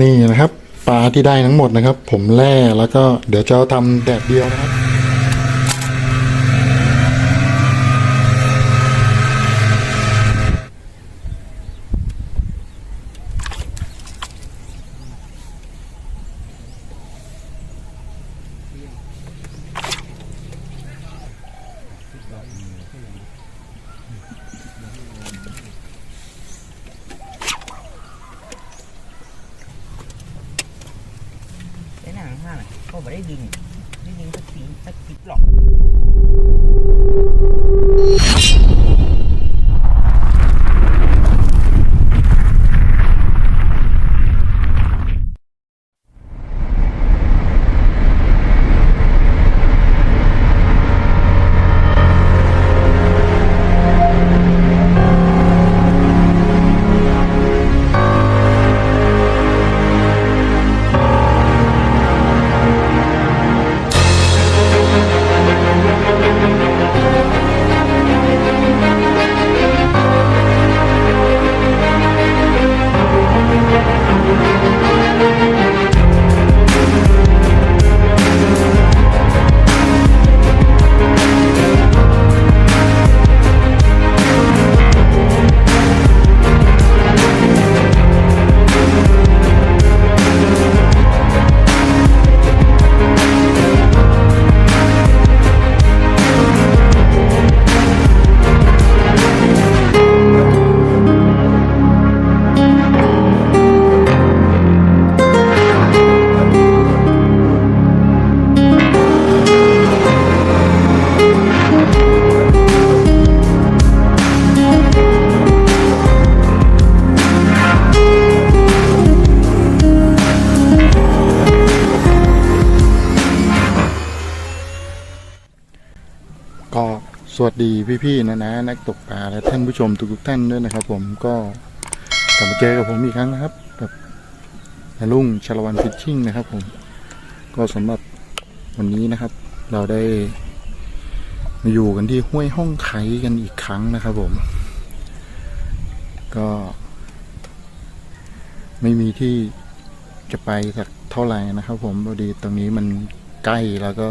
นี่นะครับปลาที่ได้ทั้งหมดนะครับ ผมแล่แล้วก็เดี๋ยวจะทำแดดเดียวนะครับ มาก็ไม่ได้ดึงได้ดึงสักทีสักคลิปหรอก ก็สวัสดีพี่ๆนะนะนักตกปลาและท่านผู้ชมทุกๆท่านด้วยนะครับ ผมก็กลับมาเจอกับผมอีกครั้งนะครับ กับนาลุงชลวันฟิชชิ่งนะครับ ผม ก็สำหรับวันนี้นะครับ เราได้มาอยู่กันที่ห้วยห้องไคกันอีกครั้งนะครับ ผม ก็ ไม่มีที่จะไปสักเท่าไหร่นะครับ ผมพอดีตรงนี้มันใกล้แล้วก็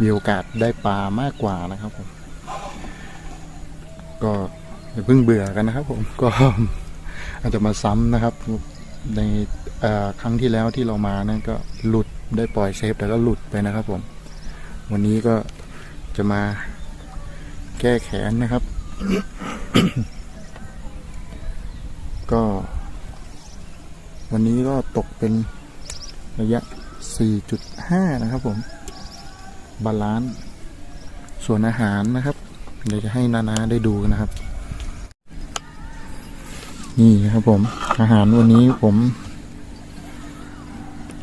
มีโอกาสได้ปลามากกว่านะครับผม ก็อย่าเพิ่งเบื่อกันนะครับผมก็อาจจะมาซ้ำนะครับ ในครั้งที่แล้วที่เรามานั่นก็หลุดได้ปล่อยเซฟแต่ก็หลุดไปนะครับผม วันนี้ก็จะมาแก้แขนนะครับ ก็ วันนี้ก็ตกเป็นระยะ 4.5 นะครับผม บาลานซ์ส่วนอาหารนะครับ เดี๋ยวจะให้นานาได้ดูนะครับ นี่นะครับผมอาหารวันนี้ผม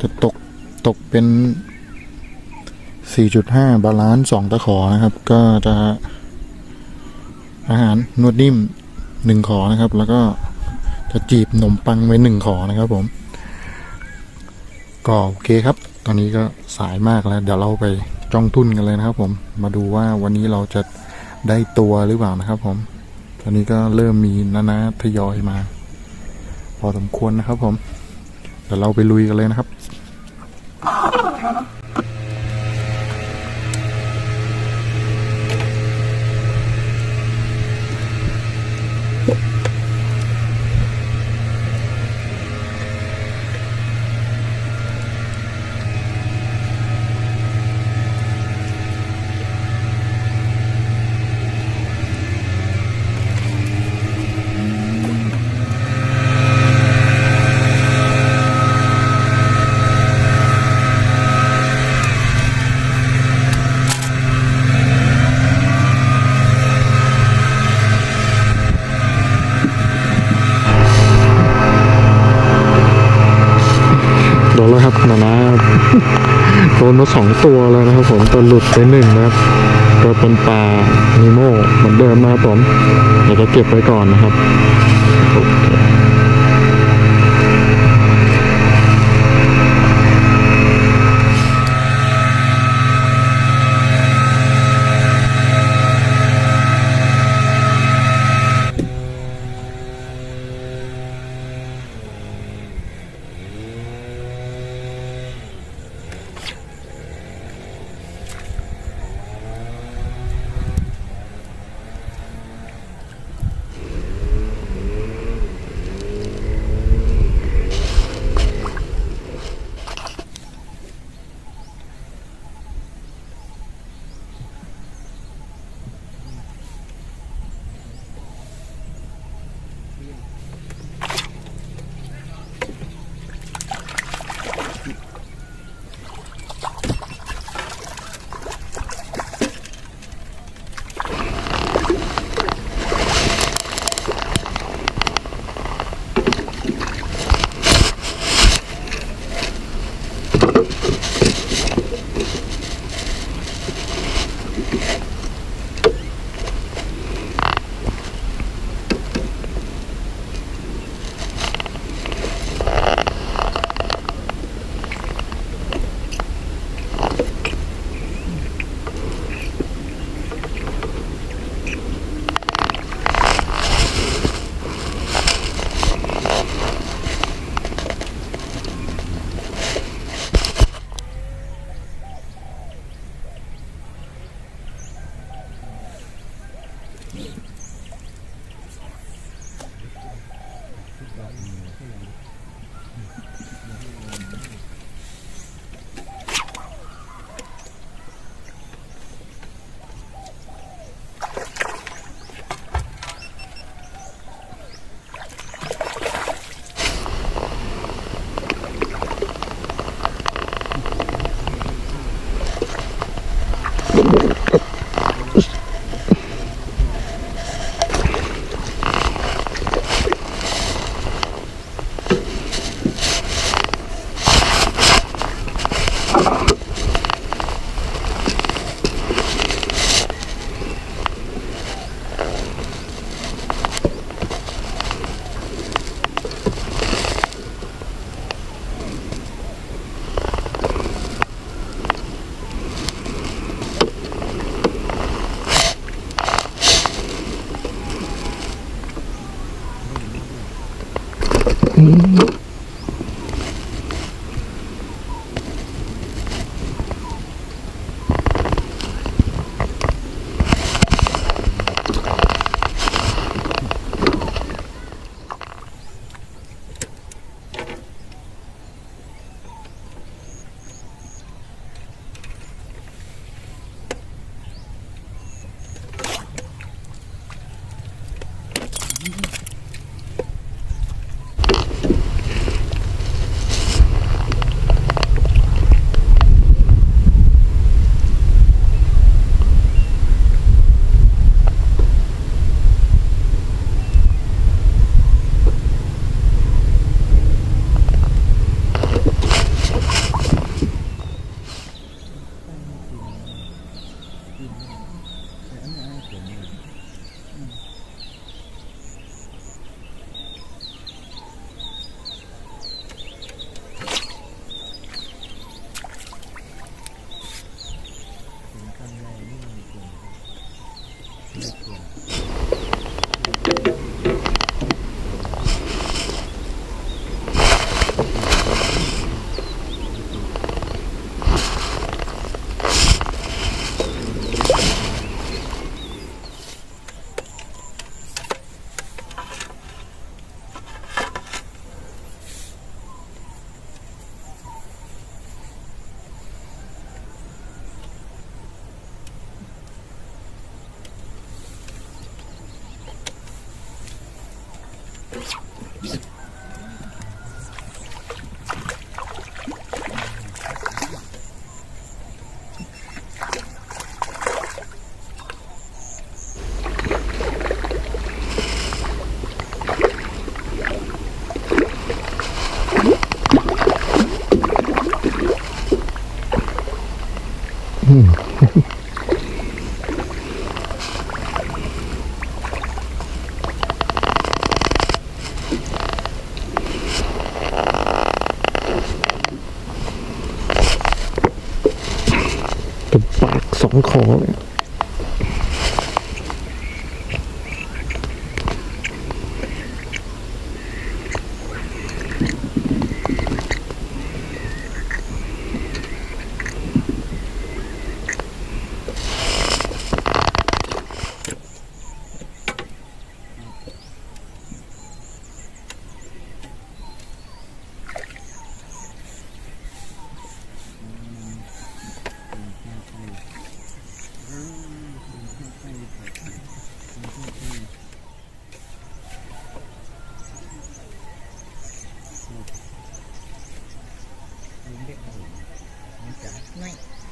จะตกตกเป็น 4.5 บาลานซ์สองตะขอนะครับ ก็จะอาหารนวดนิ่มหนึ่งขอนะครับ แล้วก็จะจีบขนมปังไว้หนึ่งขอนะครับผม ก็โอเคครับ ตอนนี้ก็สายมากแล้ว เดี๋ยวเราไป จ้องทุ่นกันเลยนะครับ ผมมาดูว่าวันนี้เราจะได้ตัวหรือเปล่านะครับ ผม ตอนนี้ก็เริ่มมีนานาทยอยมา พอสมควรนะครับ ผมเดี๋ยวเราไปลุยกันเลยนะครับ โดนแล้วครับนานา โดน มาสองตัวแล้วนะครับผมตัวหลุดไปหนึ่งนะครับตัวเป็นปลานิโมเหมือนเดิมนะครับผมเดี๋ยวจะเก็บไว้ก่อนนะครับ โา ก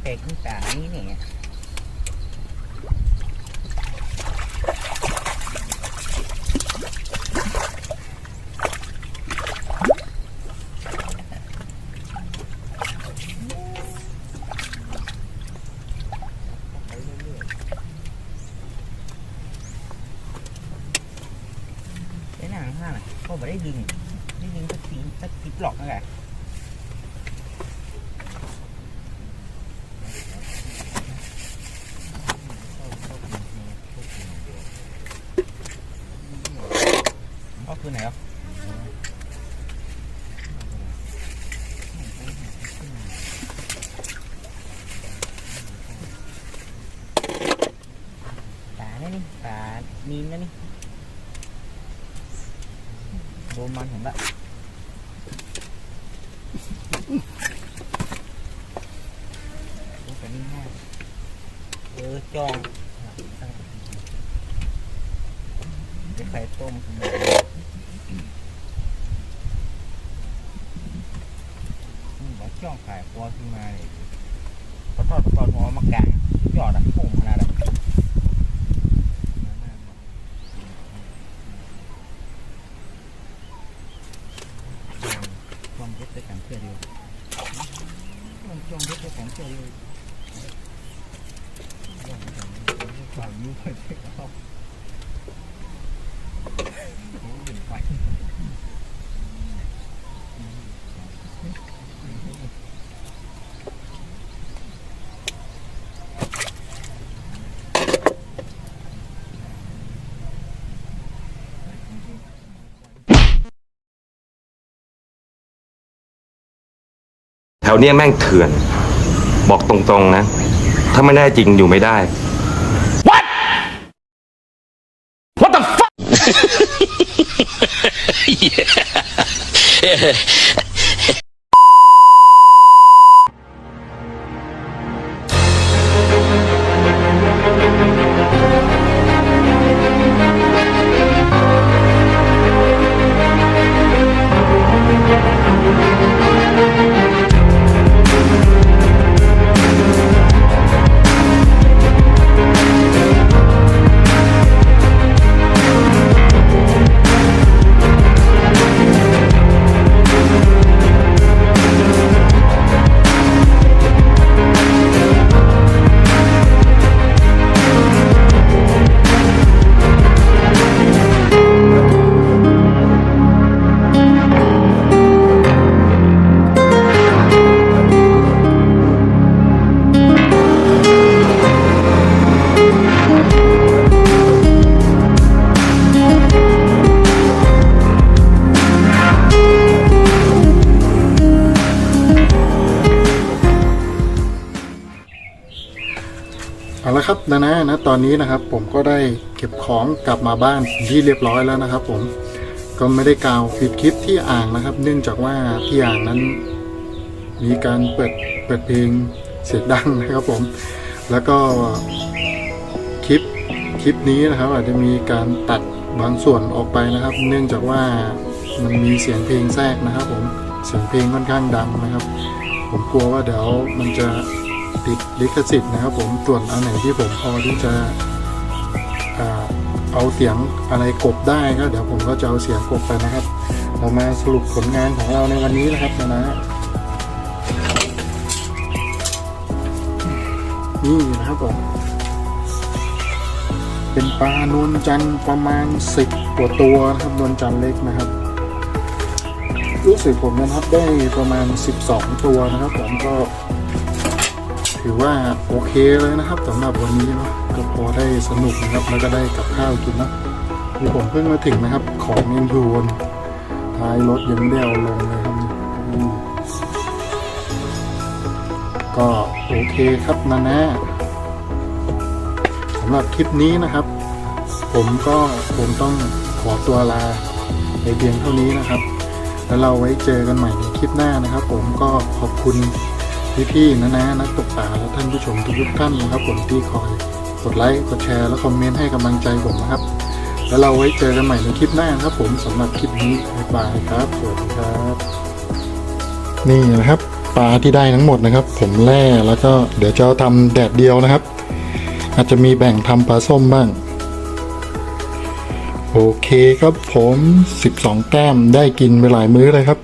แปลกๆต่างๆนี่เนี่ย ตันี่ให้หรือจองที่ไข่ต้มบอกจ้องไข่ปอขึ้นมาเลยก็ทอดทอดหัวมะกางยอดอะพุ่งขนาดอะ vào như vậy thì không Cố đừng quạnh. Dạ. แถวเนี้ยแม่งเถื่อน บอกตรงๆนะ ถ้าไม่ได้จริงอยู่ไม่ได้ yeah. ครับนะนะนะตอนนี้นะครับผมก็ได้เก็บของกลับมาบ้านที่เรียบร้อยแล้วนะครับ ผมก็ไม่ได้กล่าวปิดคลิปที่อ่างนะครับ เนื่องจากว่าที่อ่างนั้น มีการเปิดเปิดเพลงเสียงดังนะครับผม แล้วก็คลิปคลิปนี้นะครับ อาจจะมีการตัดบางส่วนออกไปนะครับ เนื่องจากว่ามันมีเสียงเพลงแทรกนะครับ ผมเสียงเพลงค่อนข้างดังนะครับ ผมกลัวว่าเดี๋ยวมันจะ ติดลิขสิทธิ์นะครับ ผมส่วนอันไหนที่ผมพอที่จะเอาเสียงอะไรกบได้ก็เดี๋ยวผมก็จะเอาเสียงกบไปนะครับ เรามาสรุปผลงานของเราในวันนี้นะครับนะนะนี่นะครับผมเป็นปลานวลจันทร์ประมาณสิบกว่าตัวนะครับนวลจันทร์เล็กนะครับ รู้สึกผมนะครับได้ประมาณ 12 ตัวนะครับ ผมก็ ถือว่าโอเคเลยนะครับสำหรับวันนี้เนาะก็พอได้สนุกนะครับแล้วก็ได้กับข้าวกินนะที่ผมเพิ่งมาถึงนะครับ ของยังอยู่บนท้ายรถยังไม่ได้เอาลงเลยครับก็โอเคครับนะนะสำหรับคลิปนี้นะครับ ผมก็คงต้องขอตัวลาไปเพียงเท่านี้นะครับ แล้วเราไว้เจอกันใหม่ในคลิปหน้านะครับ ผมก็ขอบคุณ พี่ๆนะนะนักตกปลาและท่านผู้ชมทุกท่านนะครับผมที่คอยกดไลค์กดแชร์และคอมเมนต์ให้กำลังใจผมนะครับ แล้วเราไว้เจอกันใหม่ในคลิปหน้าครับผมสำหรับคลิปนี้บ๊ายบายครับสวัสดีครับ นี่นะครับปลาที่ได้ทั้งหมดนะครับ ผมแล่แล้วก็เดี๋ยวจะทำแดดเดียวนะครับ อาจจะมีแบ่งทำปลาส้มบ้าง โอเคครับผม 12 แต้มได้กินไปหลายมื้อเลยครับ